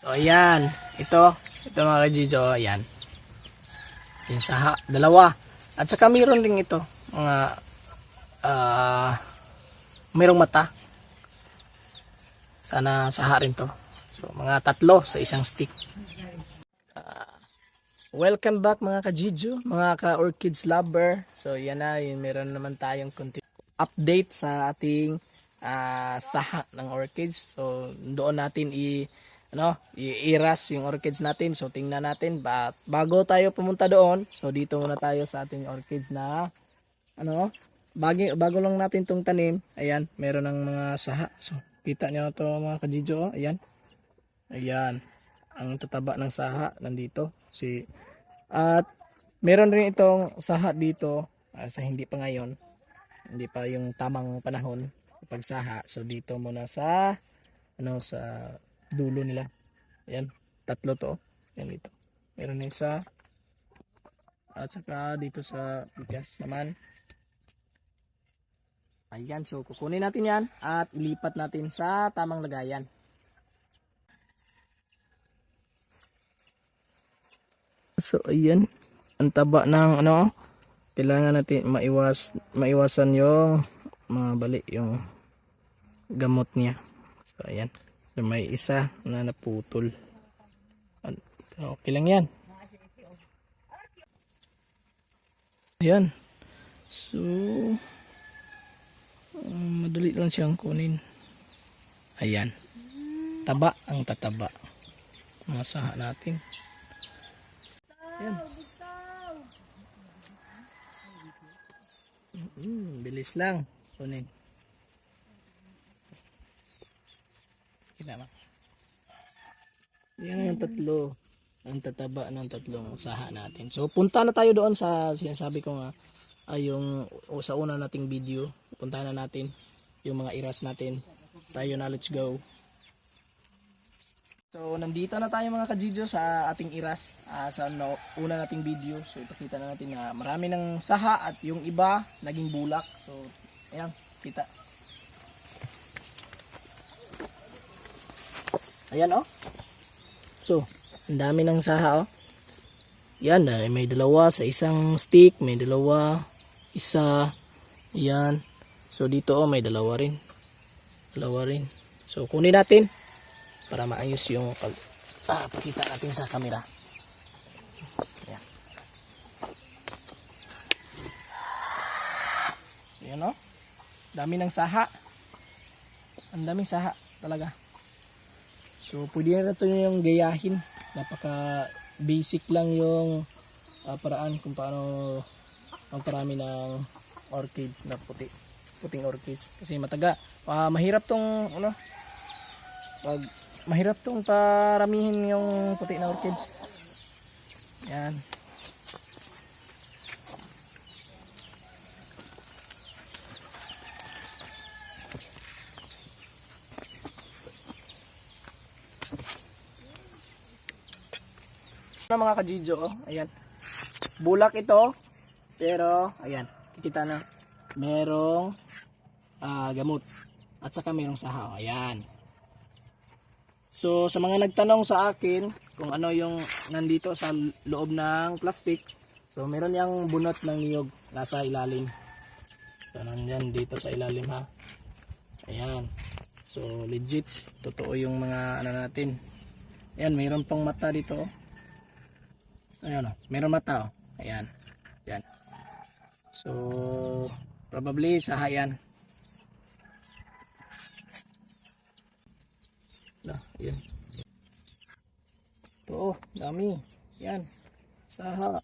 So, ayan. Ito. Ito mga kajijo. Ayan. Yung saha. Dalawa. At saka mayroon din ito. Mga, ah, mayroong mata. Sana saha rin to. So, mga tatlo sa isang stick. Ah, welcome back mga kajijo, mga ka-orchids lover. So, yan na. Yun, meron naman tayong konti update sa ating ah, saha ng orchids. So, doon natin i ano, i-iras yung orchids natin. So, tingnan natin. Ba bago tayo pumunta doon, so dito muna tayo sa ating orchids na ano, bago, bago lang natin tong tanim. Ayan, meron ng mga saha. So, kita niyo to mga kajijo. oh. Ayan. Ayan. Ang tataba ng saha nandito. Si at meron rin itong saha dito ah, sa hindi pa ngayon. Hindi pa yung tamang panahon pagsaha. So dito muna sa ano sa dulo nila. Ayan, tatlo to. Ayan dito. Meron na isa. At saka dito sa bigas naman. Ayan, so kukunin natin yan at ilipat natin sa tamang lagayan. So ayan, ang taba ng ano, kailangan natin maiwas maiwasan yung mga bali yung gamot niya. So ayan, so, may isa na naputol. Okay lang yan. Ayan. So, um, madali lang siyang kunin. Ayan. Taba ang tataba. Masaha natin. Ayan. Mm, bilis lang. Kunin. Kita ba? Yan ang tatlo. Ang tataba ng tatlong saha natin. So, punta na tayo doon sa sinasabi ko nga ay yung o, sa una nating video. Punta na natin yung mga iras natin. Tayo na, let's go. So, nandito na tayo mga kajijo sa ating iras ah, sa no, una nating video. So, ipakita na natin na marami ng saha at yung iba naging bulak. So, ayan, kita. Ayan oh. So, ang dami ng saha oh. Yan, ah, may dalawa sa isang stick, may dalawa, isa, yan. So, dito oh, may dalawa rin. Dalawa rin. So, kunin natin para maayos yung pag ah, pakita natin sa camera. Ayan. So, yan oh. Dami ng saha. Ang daming saha talaga. So, pwede na ito yung gayahin. Napaka basic lang yung ah, paraan kung paano ang parami ng orchids na puti. Puting orchids. Kasi mataga. Ah, mahirap tong ano, pag mahirap tong paramihin yung puti na orchids. Yan. Ano mga kajijo, oh. ayan. Bulak ito, pero ayan, kikita na merong ah, gamot at saka merong sahaw. Ayan. So sa mga nagtanong sa akin kung ano yung nandito sa loob ng plastic, so meron yang bunot ng niyog nasa ilalim. So nandyan dito sa ilalim ha. Ayan. So legit, totoo yung mga ano natin. Ayan, mayroon pang mata dito. Ayan oh, meron mata oh. Ayan. Ayan. So probably sa hayan. Na, yan. Ito, oh, dami. Yan. Saha.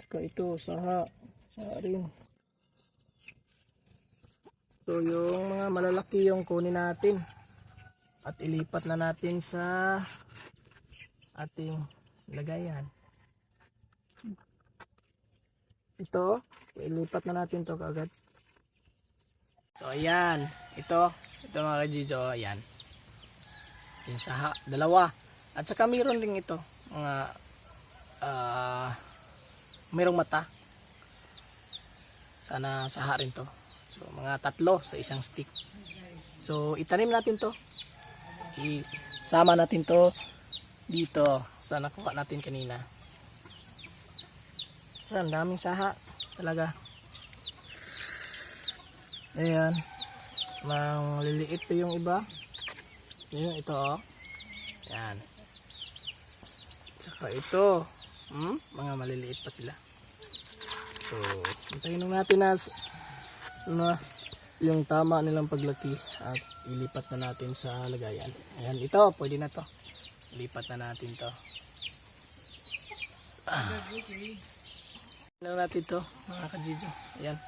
Saka ito, saha. Saha rin. So, yung mga malalaki yung kunin natin. At ilipat na natin sa ating lagayan. Ito, ilipat na natin to kagad. So, ayan. Ito, ito mga kajijo, ayan. Yung saha, dalawa. At saka mayroon din ito, mga ah mayroong mata. Sana saha rin to. So mga tatlo sa isang stick. So itanim natin to. I sama natin to dito sa nakuha natin kanina. So, ang daming saha talaga. Ayan. Mang liliit pa yung iba. Yun, ito oh. Yan. Tsaka ito. Hmm? Mga maliliit pa sila. So, hintayin natin na, na yung tama nilang paglaki at ilipat na natin sa lagayan. Ayan, ito, pwede na to. Ilipat na natin to. Ah. Ano natin to, mga kajijo. Ayan.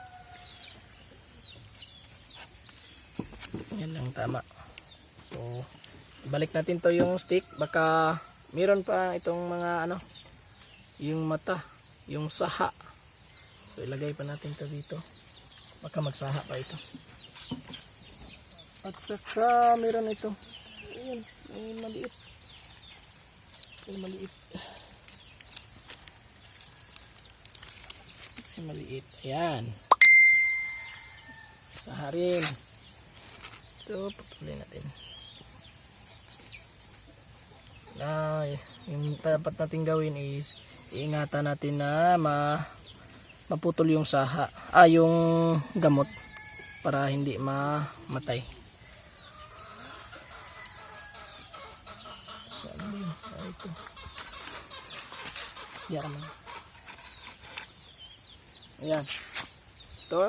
Yan lang tama. So, balik natin to yung stick. Baka meron pa itong mga ano, yung mata, yung saha. So, ilagay pa natin to dito. Baka magsaha pa ito. At saka meron ito. Ayun, may maliit. May maliit. May maliit. Ayan. Saha rin. So, patuloy natin. Na, yung dapat natin gawin is iingatan natin na ma maputol yung saha, ah, yung gamot para hindi mamatay. So, ano yun? Ah, ito. Naman. Ayan. Ito.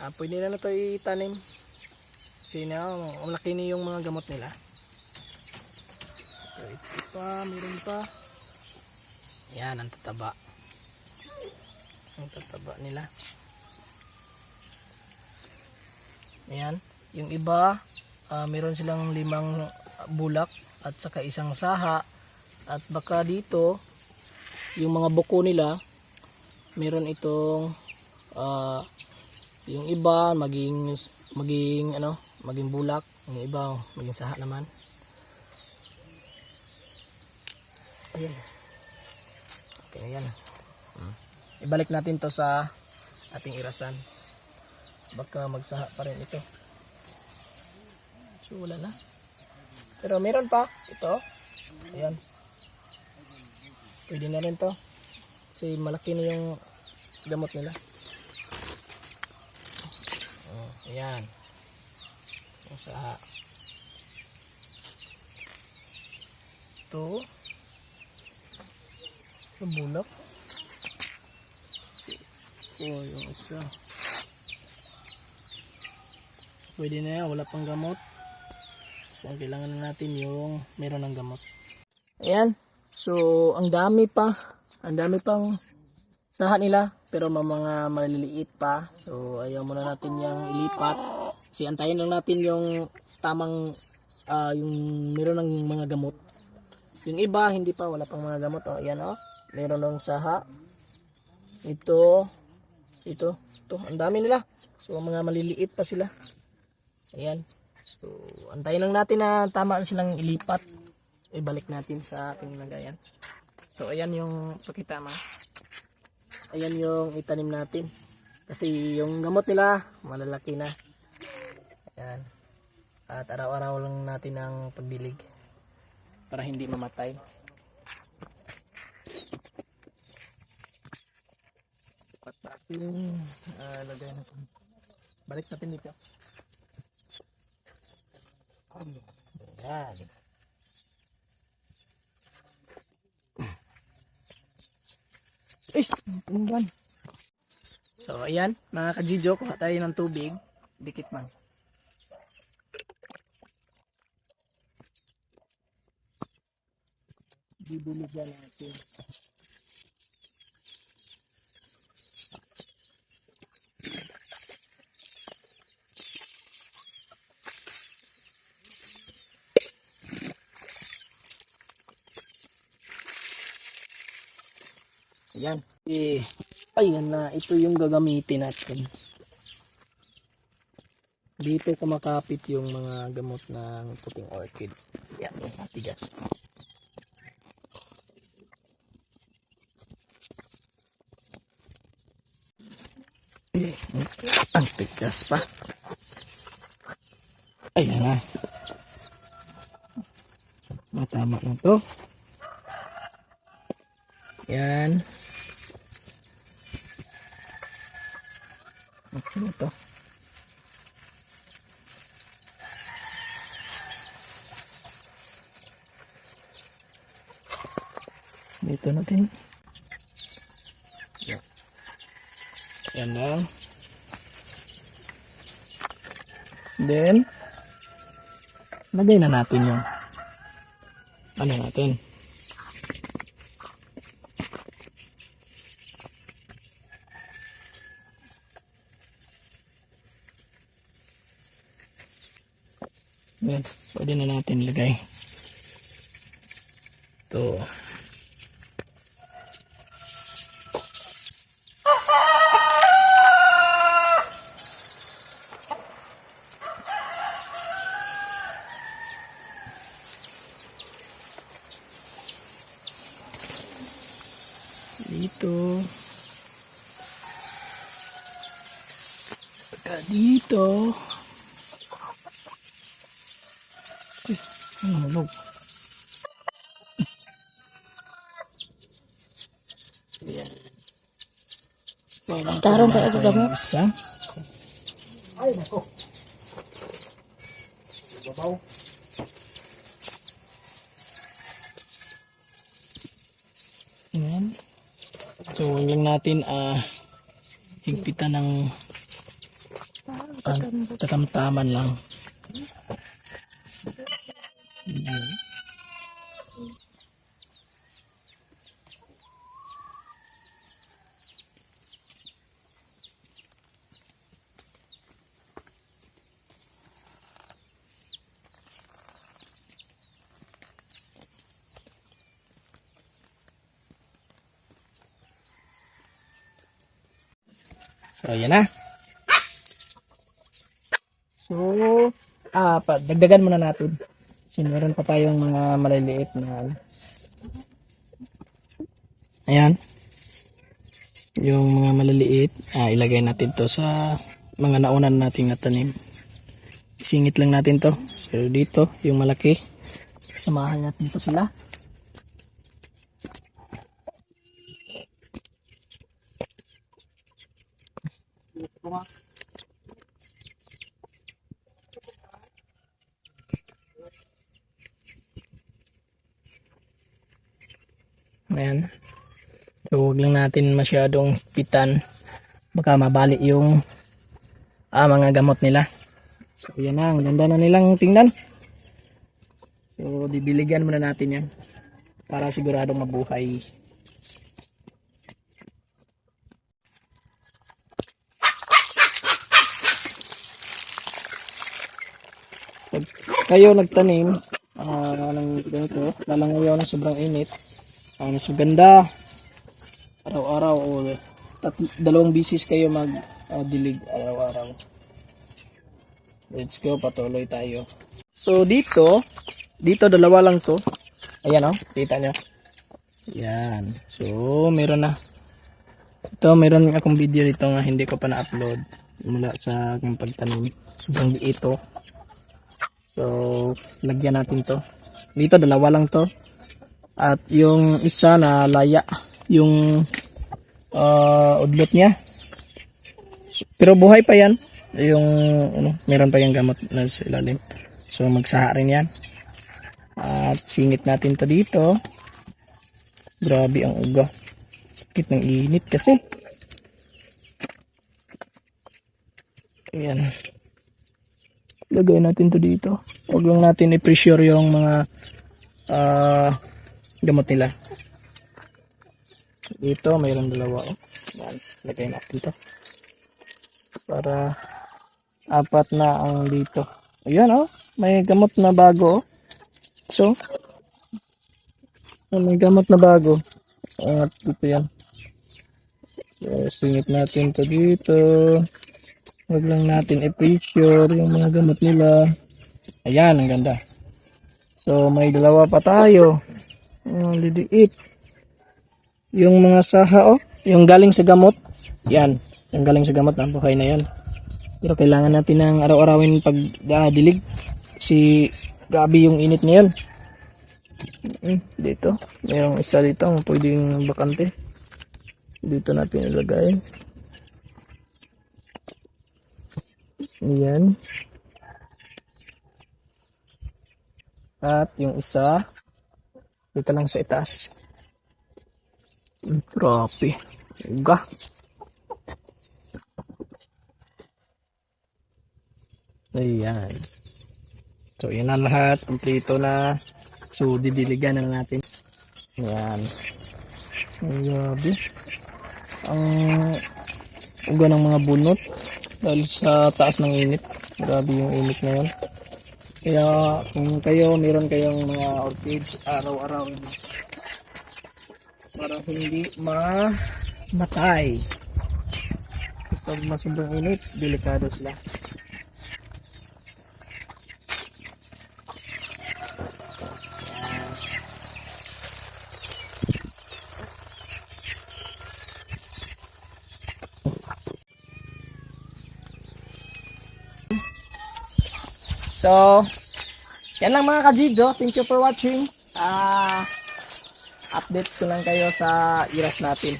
Ah, pwede na na ito itanim. Kasi na, ang laki yung mga gamot nila. So, ito pa, meron pa. Yan, ang tataba. Ang tataba nila. Ayan. Yung iba, ah, meron silang limang bulak at saka isang saha. At baka dito, yung mga buko nila, meron itong ah, yung iba maging maging ano, maging bulak, yung iba maging saha naman. Ayan. Okay, ayan. Hmm. Ibalik natin to sa ating irasan. Baka magsaha pa rin ito. So, wala na. Pero meron pa. Ito. Ayan. Pwede na rin to. Kasi malaki na yung gamot nila. Oh, ayan. Yung saha. Ito. Yung bulak. Oh, yung isa. Pwede na yan, wala pang gamot. So, ang kailangan na natin yung meron ng gamot. Ayan. So, ang dami pa. Ang dami pang saha nila. Pero mga maliliit pa. So, ayaw muna natin yung ilipat. Kasi antayin lang natin yung tamang, ah, yung meron ng mga gamot. Yung iba, hindi pa. Wala pang mga gamot. O, ayan o. Meron ng saha. Ito. Ito. Ito. Ang dami nila. So, mga maliliit pa sila. Ayan. So, antayin lang natin na tama silang ilipat. Ibalik natin sa ating lagayan. So, ayan yung pakita ma. Ayan yung itanim natin. Kasi yung gamot nila, malalaki na. Ayan. At araw-araw lang natin ang pagdilig. Para hindi mamatay. At ating uh, lagay natin. Balik natin dito. Ayan. Ay, tumban. So, ayan, mga kajijo, kuha tayo ng tubig. Dikit man. Bibiligan natin. Ayan. Eh, ayan na. Ito yung gagamitin natin. Dito kumakapit yung mga gamot ng puting orchid. Yan, yung matigas. Eh, ang tigas pa. Ayan na. Matama na to. Yan. Okay na to. Dito natin. Yan. Lang. Then, lagay na natin yung ano natin. Yan, pwede na natin lagay. Ito. Dito. Saka dito. Uy, ano hulog? Yan. Parang Tarong kaya ako gamot. Isa. Ayan. So, huwag lang natin ah higpitan ng ah, tatamtaman lang. So, yan na. So, ah, pa, dagdagan muna natin. Kasi meron pa tayong mga maliliit na ano. Ayan. Yung mga maliliit, ah, ilagay natin to sa mga naunan nating natanim. Isingit lang natin to. So, dito, yung malaki. Samahan natin to sila. Ayan. So, huwag lang natin masyadong pitan. Baka mabali yung ah, mga gamot nila. So, yan na. Ang ganda na nilang tingnan. So, bibiligan muna natin yan. Para siguradong mabuhay. Pag kayo nagtanim, ah, ng ganito, lalo ngayon sobrang init, ang mas maganda araw-araw o tat dalawang bisis kayo mag ah, araw-araw. Let's go, patuloy tayo. So dito, dito dalawa lang to. Ayan oh, kita nyo. Yan. So, meron na. Ito, meron akong video dito nga hindi ko pa na-upload mula sa aking pagtanim. Sobrang liit to. So, lagyan natin to. Dito, dalawa lang to. At yung isa na laya, yung ah, udlot niya. Pero buhay pa yan. Yung, ano, meron pa yung gamot na sa ilalim. So, magsaha rin yan. At singit natin to dito. Grabe ang uga. Sakit ng init kasi. Ayan. Lagay natin to dito. Huwag lang natin i-pressure yung mga ah, gamot nila. Dito, mayroon dalawa. Oh. Yan. Lagay natin to. Para apat na ang dito. Ayan oh. May gamot na bago oh. So, oh, may gamot na bago. At dito yan. So, singit natin to dito. Huwag lang natin i-pressure yung mga gamot nila. Ayan, ang ganda. So, may dalawa pa tayo. Oh, lidiit. Yung mga saha, oh. Yung galing sa gamot. Yan. Yung galing sa gamot, ang buhay na yan. Pero kailangan natin ng araw-arawin pag ah, dilig. Si grabe yung init ngayon. Mm, dito. Mayroong isa dito ang pwedeng bakante. Dito natin ilagay. Ayan. At yung isa, dito lang sa itaas. Grabe. Uga. Ayan. So, yun na lahat. Kompleto na. So, didiligan na natin. Ayan. Grabe. Ang uga ng mga bunot. Dahil sa taas ng init. Grabe yung init ngayon. Kaya kung kayo, meron kayong mga orchids araw-araw para hindi mamatay. Pag masumbang init, delikado sila. So, yan lang mga kajijo. Thank you for watching. Ah, update ko lang kayo sa iras natin.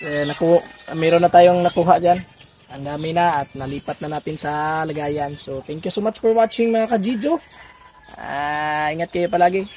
Eh, naku, meron na tayong nakuha dyan. Ang dami na at nalipat na natin sa lagayan. So, thank you so much for watching mga kajijo. Ah, ingat kayo palagi.